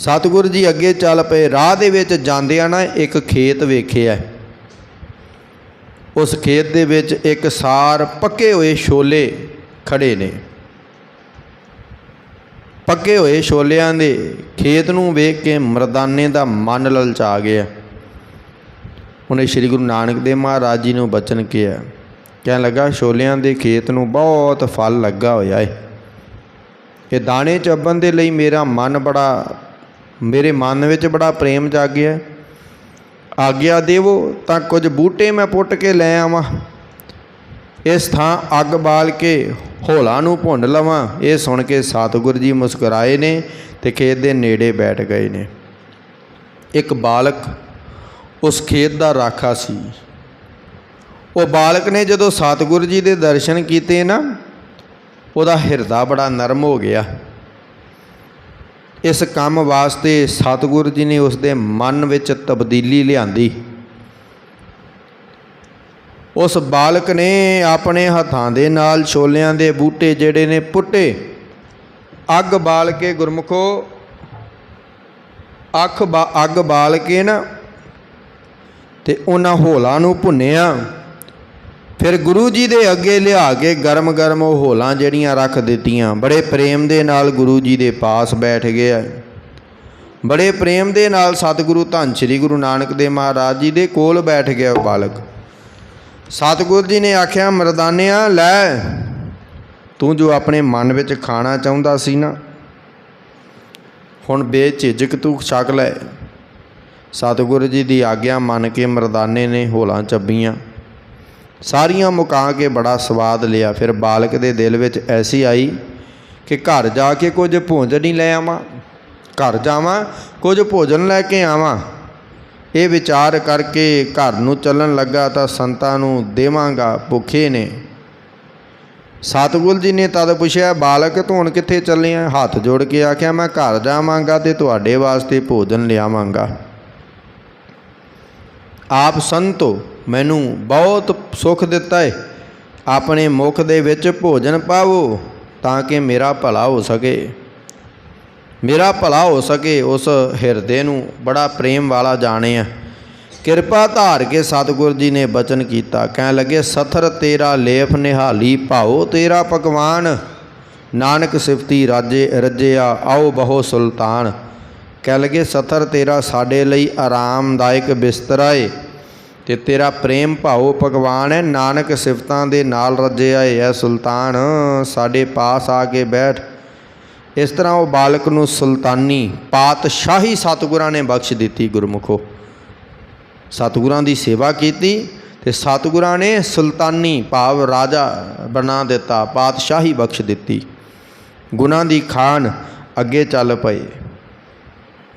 ਸਤਿਗੁਰੂ ਜੀ ਅੱਗੇ ਚੱਲ ਪਏ, ਰਾਹ ਦੇ ਵਿੱਚ ਜਾਂਦਿਆਂ ਨਾ ਇੱਕ ਖੇਤ ਵੇਖਿਆ। ਉਸ ਖੇਤ ਦੇ ਵਿੱਚ ਇੱਕ ਸਾਰ ਪੱਕੇ ਹੋਏ ਛੋਲੇ ਖੜੇ ਨੇ। ਪੱਕੇ ਹੋਏ ਛੋਲਿਆਂ ਦੇ ਖੇਤ ਨੂੰ ਵੇਖ ਕੇ ਮਰਦਾਨੇ ਦਾ ਮਨ ਲਲਚਾ ਗਿਆ। ਉਹਨੇ ਸ੍ਰੀ ਗੁਰੂ ਨਾਨਕ ਦੇਵ ਮਹਾਰਾਜ ਜੀ ਨੂੰ ਬਚਨ ਕਿਹਾ। ਕਹਿਣ ਲੱਗਾ, ਛੋਲਿਆਂ ਦੇ ਖੇਤ ਨੂੰ ਬਹੁਤ ਫਲ ਲੱਗਾ ਹੋਇਆ ਏ। ਇਹ ਦਾਣੇ ਚੱਬਣ ਦੇ ਲਈ ਮੇਰਾ ਮਨ ਬੜਾ ਮੇਰੇ ਮਨ ਵਿੱਚ ਬੜਾ ਪ੍ਰੇਮ ਜਾਗਿਆ ਆਗਿਆ ਦੇਵੋ ਤਾਂ ਕੁਝ ਬੂਟੇ ਮੈਂ ਪੁੱਟ ਕੇ ਲੈ ਆਵਾਂ। ਇਸ ਥਾਂ ਅੱਗ ਬਾਲ ਕੇ ਹੋਲਾ ਨੂੰ ਭੁੰਡ ਲਵਾਂ। ਇਹ ਸੁਣ ਕੇ ਸਤਿਗੁਰੂ ਜੀ ਮੁਸਕਰਾਏ ਨੇ ਤੇ ਖੇਤ ਦੇ ਨੇੜੇ ਬੈਠ ਗਏ ਨੇ। ਇੱਕ ਬਾਲਕ ਉਸ ਖੇਤ ਦਾ ਰਾਖਾ ਸੀ। ਉਹ ਬਾਲਕ ਨੇ ਜਦੋਂ ਸਤਿਗੁਰੂ ਜੀ ਦੇ ਦਰਸ਼ਨ ਕੀਤੇ ਨਾ, ਉਹਦਾ ਹਿਰਦਾ ਬੜਾ ਨਰਮ ਹੋ ਗਿਆ। ਇਸ ਕੰਮ ਵਾਸਤੇ ਸਤਿਗੁਰੂ ਜੀ ਨੇ ਉਸ ਦੇ ਮਨ ਵਿੱਚ ਤਬਦੀਲੀ ਲਿਆਂਦੀ। ਉਸ ਬਾਲਕ ਨੇ ਆਪਣੇ ਹੱਥਾਂ ਦੇ ਨਾਲ ਛੋਲਿਆਂ ਦੇ ਬੂਟੇ ਜਿਹੜੇ ਨੇ ਪੁੱਟੇ। ਅੱਗ ਬਾਲ ਕੇ ਗੁਰਮੁਖੋ, ਅੱਖ ਬਾ, ਅੱਗ ਬਾਲ ਕੇ ਨਾ ਤੇ ਉਹਨਾਂ ਹੋਲਾਂ ਨੂੰ ਭੁੰਨਿਆ। ਫਿਰ ਗੁਰੂ ਜੀ ਦੇ ਅੱਗੇ ਲਿਆ ਕੇ ਗਰਮ-ਗਰਮ ਉਹ ਹੋਲਾਂ ਜਿਹੜੀਆਂ ਰੱਖ ਦਿੱਤੀਆਂ, ਬੜੇ ਪ੍ਰੇਮ ਦੇ ਨਾਲ ਗੁਰੂ ਜੀ ਦੇ ਪਾਸ ਬੈਠ ਗਿਆ। ਬੜੇ ਪ੍ਰੇਮ ਦੇ ਨਾਲ ਸਤਿਗੁਰੂ ਧੰਨ ਸ੍ਰੀ ਗੁਰੂ ਨਾਨਕ ਦੇਵ ਮਹਾਰਾਜ ਜੀ ਦੇ ਕੋਲ ਬੈਠ ਗਿਆ ਉਹ ਬਾਲਕ। ਸਤਿਗੁਰੂ ਜੀ ਨੇ ਆਖਿਆ, ਮਰਦਾਨਿਆ, ਲੈ, ਤੂੰ ਜੋ ਆਪਣੇ ਮਨ ਵਿੱਚ ਖਾਣਾ ਚਾਹੁੰਦਾ ਸੀ ਨਾ, ਹੁਣ ਬੇਝਿਜਕ ਤੂੰ ਛਕ ਲੈ। ਸਤਿਗੁਰੂ ਜੀ ਦੀ ਆਗਿਆ ਮੰਨ ਕੇ ਮਰਦਾਨੇ ਨੇ ਹੋਲਾਂ ਚੱਬੀਆਂ। ਸਾਰੀਆਂ ਮੁਕਾ ਕੇ ਬੜਾ ਸਵਾਦ ਲਿਆ। ਫਿਰ ਬਾਲਕ ਦੇ ਦਿਲ ਵਿੱਚ ਐਸੀ ਆਈ ਕਿ ਘਰ ਜਾ ਕੇ ਕੁਝ ਭੋਜਨ ਹੀ ਲੈ ਆਵਾਂ। ਘਰ ਜਾਵਾਂ, ਕੁਝ ਭੋਜਨ ਲੈ ਕੇ ਆਵਾਂ। ਇਹ ਵਿਚਾਰ ਕਰਕੇ ਘਰ ਨੂੰ ਚੱਲਣ ਲੱਗਾ ਤਾਂ ਸੰਤਾਂ ਨੂੰ ਦੇਵਾਂਗਾ, ਭੁੱਖੇ ਨੇ। ਸਤਿਗੁਰੂ ਜੀ ਨੇ ਤਦ ਪੁੱਛਿਆ, ਬਾਲਕ, ਤੂੰ ਹੁਣ ਕਿੱਥੇ ਚੱਲਿਆ ਹੱਥ ਜੋੜ ਕੇ ਆਖਿਆ, ਮੈਂ ਘਰ ਜਾਵਾਂਗਾ ਤੇ ਤੁਹਾਡੇ ਵਾਸਤੇ ਭੋਜਨ ਲਿਆਵਾਂਗਾ। ਆਪ ਸੰਤੋ ਮੈਨੂੰ ਬਹੁਤ ਸੁਖ ਦਿੱਤਾ ਹੈ ਆਪਣੇ ਮੁਖ ਦੇ ਵਿੱਚ ਭੋਜਨ ਪਾਵੋ ਤਾਂ ਕਿ ਮੇਰਾ ਭਲਾ ਹੋ ਸਕੇ। ਮੇਰਾ ਭਲਾ ਹੋ ਸਕੇ ਉਸ ਹਿਰਦੇ ਨੂੰ ਬੜਾ ਪ੍ਰੇਮ ਵਾਲਾ ਜਾਣਿਆ ਕਿਰਪਾ ਧਾਰ ਕੇ ਸਤਿਗੁਰੂ ਜੀ ਨੇ ਬਚਨ ਕੀਤਾ। ਕਹਿਣ ਲੱਗੇ, ਸਥਰ ਤੇਰਾ ਲੇਫ ਨਿਹਾਲੀ, ਭਾਉ ਤੇਰਾ ਪਕਵਾਨ। ਨਾਨਕ ਸਿਫਤੀ ਰਾਜੇ ਰੱਜਿਆ, ਆਓ ਬਹੁ ਸੁਲਤਾਨ। ਕਹਿ ਲਗੇ, ਸਥਰ ਤੇਰਾ ਸਾਡੇ ਲਈ ਆਰਾਮਦਾਇਕ ਬਿਸਤਰਾ ਏ। ਤੇ ਤੇਰਾ ਪ੍ਰੇਮ ਭਾਉ ਭਗਵਾਨ ਹੈ, ਨਾਨਕ ਸਿਫਤਾਂ ਦੇ ਨਾਲ ਰੱਜਿਆ ਏ ਐ ਸੁਲਤਾਨ, ਸਾਡੇ ਪਾਸ ਆ ਕੇ ਬੈਠ। ਇਸ ਤਰ੍ਹਾਂ ਉਹ ਬਾਲਕ ਨੂੰ ਸੁਲਤਾਨੀ, ਪਾਤਸ਼ਾਹੀ ਸਤਿਗੁਰਾਂ ਨੇ ਬਖਸ਼ ਦਿੱਤੀ ਗੁਰਮੁਖੋ। ਸਤਿਗੁਰਾਂ ਦੀ ਸੇਵਾ ਕੀਤੀ ਤੇ ਸਤਿਗੁਰਾਂ ਨੇ ਸੁਲਤਾਨੀ ਭਾਵ ਰਾਜਾ ਬਣਾ ਦਿੱਤਾ, ਪਾਤਸ਼ਾਹੀ ਬਖਸ਼ ਦਿੱਤੀ। ਗੁਨਾਹ ਦੀ ਖਾਨ ਅੱਗੇ ਚੱਲ ਪਏ।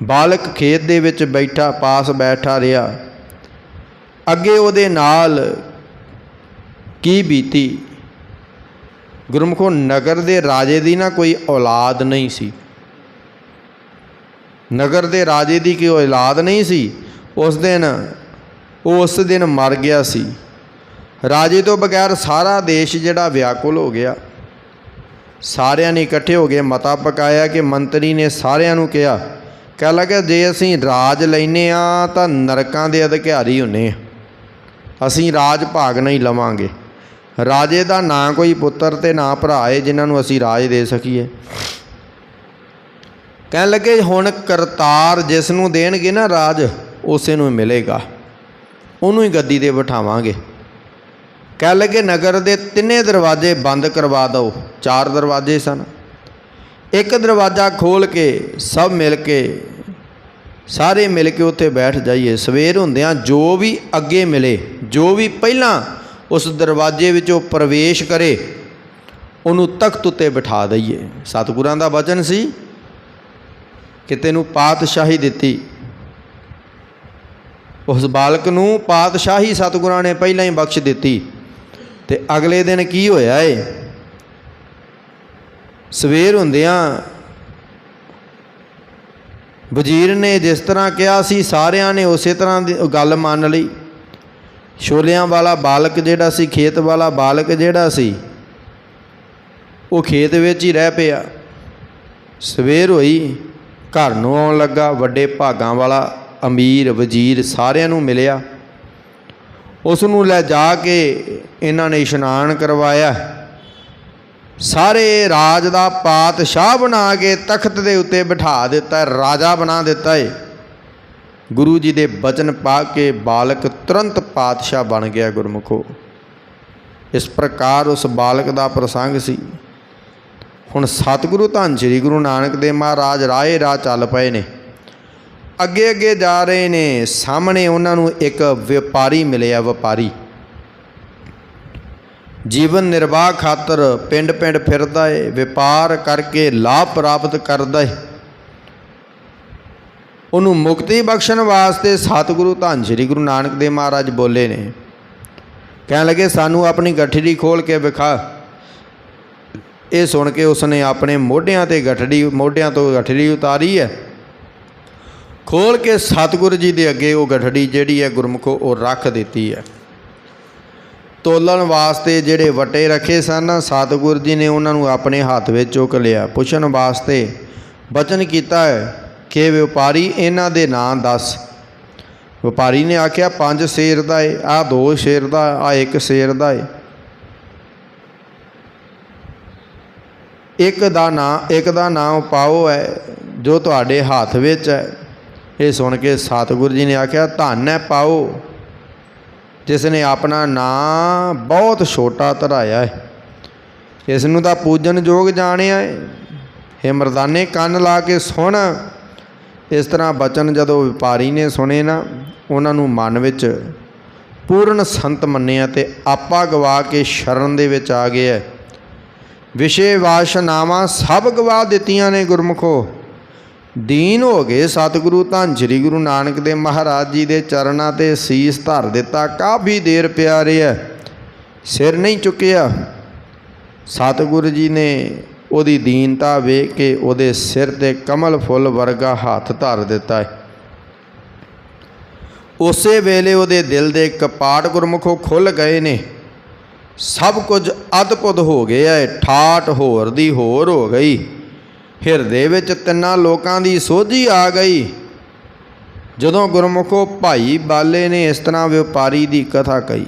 ਬਾਲਕ ਖੇਤ ਦੇ ਵਿੱਚ ਬੈਠਾ, ਪਾਸ ਬੈਠਾ ਰਿਹਾ। ਅੱਗੇ ਉਹਦੇ ਨਾਲ ਕੀ ਬੀਤੀ? ਗੁਰਮੁਖੋ, ਨਗਰ ਦੇ ਰਾਜੇ ਦੀ ਨਾ ਕੋਈ ਔਲਾਦ ਨਹੀਂ ਸੀ। ਨਗਰ ਦੇ ਰਾਜੇ ਦੀ ਕੋਈ ਔਲਾਦ ਨਹੀਂ ਸੀ। ਉਸ ਦਿਨ, ਉਹ ਉਸ ਦਿਨ ਮਰ ਗਿਆ ਸੀ। ਰਾਜੇ ਤੋਂ ਬਗੈਰ ਸਾਰਾ ਦੇਸ਼ ਜਿਹੜਾ ਵਿਆਕੁਲ ਹੋ ਗਿਆ। ਸਾਰਿਆਂ ਨੇ ਇਕੱਠੇ ਹੋ ਕੇ ਮਤਾ ਪਕਾਇਆ ਕਿ ਮੰਤਰੀ ਨੇ ਸਾਰਿਆਂ ਨੂੰ ਕਿਹਾ, ਕਹਿ ਲੱਗਾ, ਜੇ ਅਸੀਂ ਰਾਜ ਲੈਨੇ ਆ ਤਾਂ ਨਰਕਾਂ ਦੇ ਅਧਿਕਾਰੀ ਹੁੰਨੇ ਆ ਅਸੀਂ ਰਾਜ ਭਾਗ ਨਹੀਂ ਲਵਾਂਗੇ। ਰਾਜੇ ਦਾ ਨਾ ਕੋਈ ਪੁੱਤਰ ਤੇ ਨਾ ਭਰਾ ਏ, ਜਿਨ੍ਹਾਂ ਨੂੰ ਅਸੀਂ ਰਾਜ ਦੇ ਸਕੀਏ। ਕਹਿਣ ਲੱਗੇ, ਹੁਣ ਕਰਤਾਰ ਜਿਸ ਨੂੰ ਦੇਣਗੇ ਨਾ ਰਾਜ, ਉਸੇ ਨੂੰ ਮਿਲੇਗਾ। ਉਹਨੂੰ ਹੀ ਗੱਦੀ ਤੇ ਬਿਠਾਵਾਂਗੇ। ਕਹਿ ਲੱਗੇ, ਨਗਰ ਦੇ ਤਿੰਨੇ ਦਰਵਾਜ਼ੇ ਬੰਦ ਕਰਵਾ ਦਿਓ। ਚਾਰ ਦਰਵਾਜ਼ੇ ਸਨ। ਇੱਕ ਦਰਵਾਜ਼ਾ ਖੋਲ ਕੇ ਸਭ ਮਿਲ ਕੇ, ਸਾਰੇ ਮਿਲ ਕੇ ਉੱਥੇ ਬੈਠ ਜਾਈਏ। ਸਵੇਰ ਹੁੰਦਿਆਂ ਜੋ ਵੀ ਅੱਗੇ ਮਿਲੇ ਜੋ ਵੀ ਪਹਿਲਾਂ ਉਸ ਦਰਵਾਜ਼ੇ ਵਿੱਚੋਂ ਪ੍ਰਵੇਸ਼ ਕਰੇ, ਉਹਨੂੰ ਤਖਤ ਉੱਤੇ ਬਿਠਾ ਦਈਏ। ਸਤਿਗੁਰਾਂ ਦਾ ਵਚਨ ਸੀ ਕਿ ਤੈਨੂੰ ਪਾਤਸ਼ਾਹੀ ਦਿੱਤੀ। ਉਸ ਬਾਲਕ ਨੂੰ ਪਾਤਸ਼ਾਹੀ ਸਤਿਗੁਰਾਂ ਨੇ ਪਹਿਲਾਂ ਹੀ ਬਖਸ਼ ਦਿੱਤੀ। ਤੇ ਅਗਲੇ ਦਿਨ ਕੀ ਹੋਇਆ ਏ? ਸਵੇਰ ਹੁੰਦਿਆਂ ਵਜ਼ੀਰ ਨੇ ਜਿਸ ਤਰ੍ਹਾਂ ਕਿਹਾ ਸੀ, ਸਾਰਿਆਂ ਨੇ ਉਸੇ ਤਰ੍ਹਾਂ ਦੀ ਗੱਲ ਮੰਨ ਲਈ। ਛੋਲਿਆਂ ਵਾਲਾ ਬਾਲਕ ਜਿਹੜਾ ਸੀ ਖੇਤ ਵਾਲਾ ਬਾਲਕ ਜਿਹੜਾ ਸੀ, ਉਹ ਖੇਤ ਵਿੱਚ ਹੀ ਰਹਿ ਪਿਆ। ਸਵੇਰ ਹੋਈ, ਘਰ ਨੂੰ ਆਉਣ ਲੱਗਾ, ਵੱਡੇ ਭਾਗਾਂ ਵਾਲਾ ਅਮੀਰ, ਵਜ਼ੀਰ ਸਾਰਿਆਂ ਨੂੰ ਮਿਲਿਆ। ਉਸ ਨੂੰ ਲੈ ਜਾ ਕੇ ਇਹਨਾਂ ਨੇ ਇਸ਼ਨਾਨ ਕਰਵਾਇਆ। ਸਾਰੇ ਰਾਜ ਦਾ ਪਾਤਸ਼ਾਹ ਬਣਾ ਕੇ ਤਖਤ ਦੇ ਉੱਤੇ ਬਿਠਾ ਦਿੱਤਾ, ਰਾਜਾ ਬਣਾ ਦਿੱਤਾ ਏ। ਗੁਰੂ ਜੀ ਦੇ ਬਚਨ ਪਾ ਕੇ ਬਾਲਕ ਤੁਰੰਤ ਪਾਤਸ਼ਾਹ ਬਣ ਗਿਆ ਗੁਰਮੁਖੋ। ਇਸ ਪ੍ਰਕਾਰ ਉਸ ਬਾਲਕ ਦਾ ਪ੍ਰਸੰਗ ਸੀ। ਹੁਣ ਸਤਿਗੁਰੂ ਧੰਨ ਸ੍ਰੀ ਗੁਰੂ ਨਾਨਕ ਦੇਵ ਮਹਾਰਾਜ ਰਾਏ ਰਾਹ ਚੱਲ ਪਏ ਨੇ। ਅੱਗੇ ਅੱਗੇ ਜਾ ਰਹੇ ਨੇ, ਸਾਹਮਣੇ ਉਹਨਾਂ ਨੂੰ ਇੱਕ ਵਪਾਰੀ ਮਿਲਿਆ ਵਪਾਰੀ। ਜੀਵਨ ਨਿਰਵਾਹ ਖਾਤਰ ਪਿੰਡ ਪਿੰਡ ਫਿਰਦਾ ਏ, ਵਪਾਰ ਕਰਕੇ ਲਾਭ ਪ੍ਰਾਪਤ ਕਰਦਾ ਏ। ਉਹਨੂੰ ਮੁਕਤੀ ਬਖਸ਼ਣ ਵਾਸਤੇ ਸਤਿਗੁਰੂ ਧੰਨ ਸ੍ਰੀ ਗੁਰੂ ਨਾਨਕ ਦੇਵ ਮਹਾਰਾਜ ਬੋਲੇ ਨੇ। ਕਹਿਣ ਲੱਗੇ, ਸਾਨੂੰ ਆਪਣੀ ਗੱਠੜੀ ਖੋਲ ਕੇ ਵਿਖਾ। ਇਹ ਸੁਣ ਕੇ ਉਸਨੇ ਆਪਣੇ ਮੋਢਿਆਂ ਤੇ ਗੱਠੜੀ, ਮੋਢਿਆਂ ਤੋਂ ਗੱਠੜੀ ਉਤਾਰੀ ਹੈ। ਖੋਲ ਕੇ ਸਤਿਗੁਰੂ ਜੀ ਦੇ ਅੱਗੇ ਉਹ ਗੱਠੜੀ ਜਿਹੜੀ ਹੈ ਗੁਰਮੁਖੋ, ਉਹ ਰੱਖ ਦਿੱਤੀ ਹੈ। ਤੋਲਣ ਵਾਸਤੇ ਜਿਹੜੇ ਵਟੇ ਰੱਖੇ ਸਨ, ਸਤਿਗੁਰੂ ਜੀ ਨੇ ਉਹਨਾਂ ਨੂੰ ਆਪਣੇ ਹੱਥ ਵਿੱਚ ਚੁੱਕ ਲਿਆ। ਪੁੱਛਣ ਵਾਸਤੇ ਬਚਨ ਕੀਤਾ ਹੈ ਕਿ ਵਪਾਰੀ ਇਹਨਾਂ ਦੇ ਨਾਂ ਦੱਸ। ਵਪਾਰੀ ਨੇ ਆਖਿਆ, ਪੰਜ ਸ਼ੇਰ ਦਾ ਏ ਆ ਦੋ ਸ਼ੇਰ ਦਾ ਆ ਇੱਕ ਸ਼ੇਰ ਦਾ ਏ। ਇੱਕ ਦਾ ਨਾਂ, ਇੱਕ ਦਾ ਨਾਮ ਪਾਓ ਹੈ, ਜੋ ਤੁਹਾਡੇ ਹੱਥ ਵਿੱਚ ਹੈ। ਇਹ ਸੁਣ ਕੇ ਸਤਿਗੁਰੂ ਜੀ ਨੇ ਆਖਿਆ, ਧੰਨ ਹੈ ਪਾਓ, ਜਿਸ ਨੇ ਆਪਣਾ ਨਾਂ ਬਹੁਤ ਛੋਟਾ ਧਰਾਇਆ ਹੈ। ਇਸ ਨੂੰ ਤਾਂ ਪੂਜਨ ਯੋਗ ਜਾਣਿਆ ਹੈ। ਇਹ ਮਰਦਾਨੇ ਕੰਨ ਲਾ ਕੇ ਸੁਣ ਇਸ ਤਰ੍ਹਾਂ ਬਚਨ ਜਦੋਂ ਵਪਾਰੀ ਨੇ ਸੁਣੇ ਨਾ, ਉਹਨਾਂ ਨੂੰ ਮਨ ਵਿੱਚ ਪੂਰਨ ਸੰਤ ਮੰਨਿਆ ਤੇ ਆਪਾ ਗਵਾ ਕੇ ਸ਼ਰਨ ਦੇ ਵਿੱਚ ਆ ਗਏ ਗਿਆ ਵਿਸ਼ੇ ਵਾਸ਼ਨਾਵਾਂ ਸਭ ਗਵਾ ਦਿੱਤੀਆਂ ਨੇ ਗੁਰਮੁਖੋ। ਦੀਨ ਹੋ ਗਏ ਸਤਿਗੁਰੂ ਧੰਨ ਸ੍ਰੀ ਗੁਰੂ ਨਾਨਕ ਦੇਵ ਮਹਾਰਾਜ ਜੀ ਦੇ ਚਰਨਾਂ ਤੇ ਸੀਸ ਧਰ ਦਿੱਤਾ, ਕਾਫੀ ਦੇਰ ਪਿਆ ਰਿਹਾ। ਸਿਰ ਨਹੀਂ ਚੁੱਕਿਆ। ਸਤਿਗੁਰੂ ਜੀ ਨੇ ਉਹਦੀ ਦੀਨਤਾ ਵੇਖ ਕੇ ਉਹਦੇ ਸਿਰ ਤੇ ਕਮਲ ਫੁੱਲ ਵਰਗਾ ਹੱਥ ਧਰ ਦਿੱਤਾ ਹੈ। ਉਸੇ ਵੇਲੇ ਉਹਦੇ ਦਿਲ ਦੇ ਕਪਾਟ ਗੁਰਮੁਖੋ ਖੁੱਲ ਗਏ ਨੇ। ਸਭ ਕੁਝ ਅਦਭੁਤ ਹੋ ਗਿਆ ਹੈ, ਠਾਠ ਹੋਰ ਦੀ ਹੋਰ ਹੋ ਗਈ। ਹਿਰਦੇ ਵਿੱਚ ਤਿੰਨਾਂ ਲੋਕਾਂ ਦੀ ਸੋਝੀ ਆ ਗਈ। ਜਦੋਂ ਗੁਰਮੁਖੋ ਭਾਈ ਬਾਲੇ ਨੇ ਇਸ ਤਰ੍ਹਾਂ ਵਪਾਰੀ ਦੀ ਕਥਾ ਕਹੀ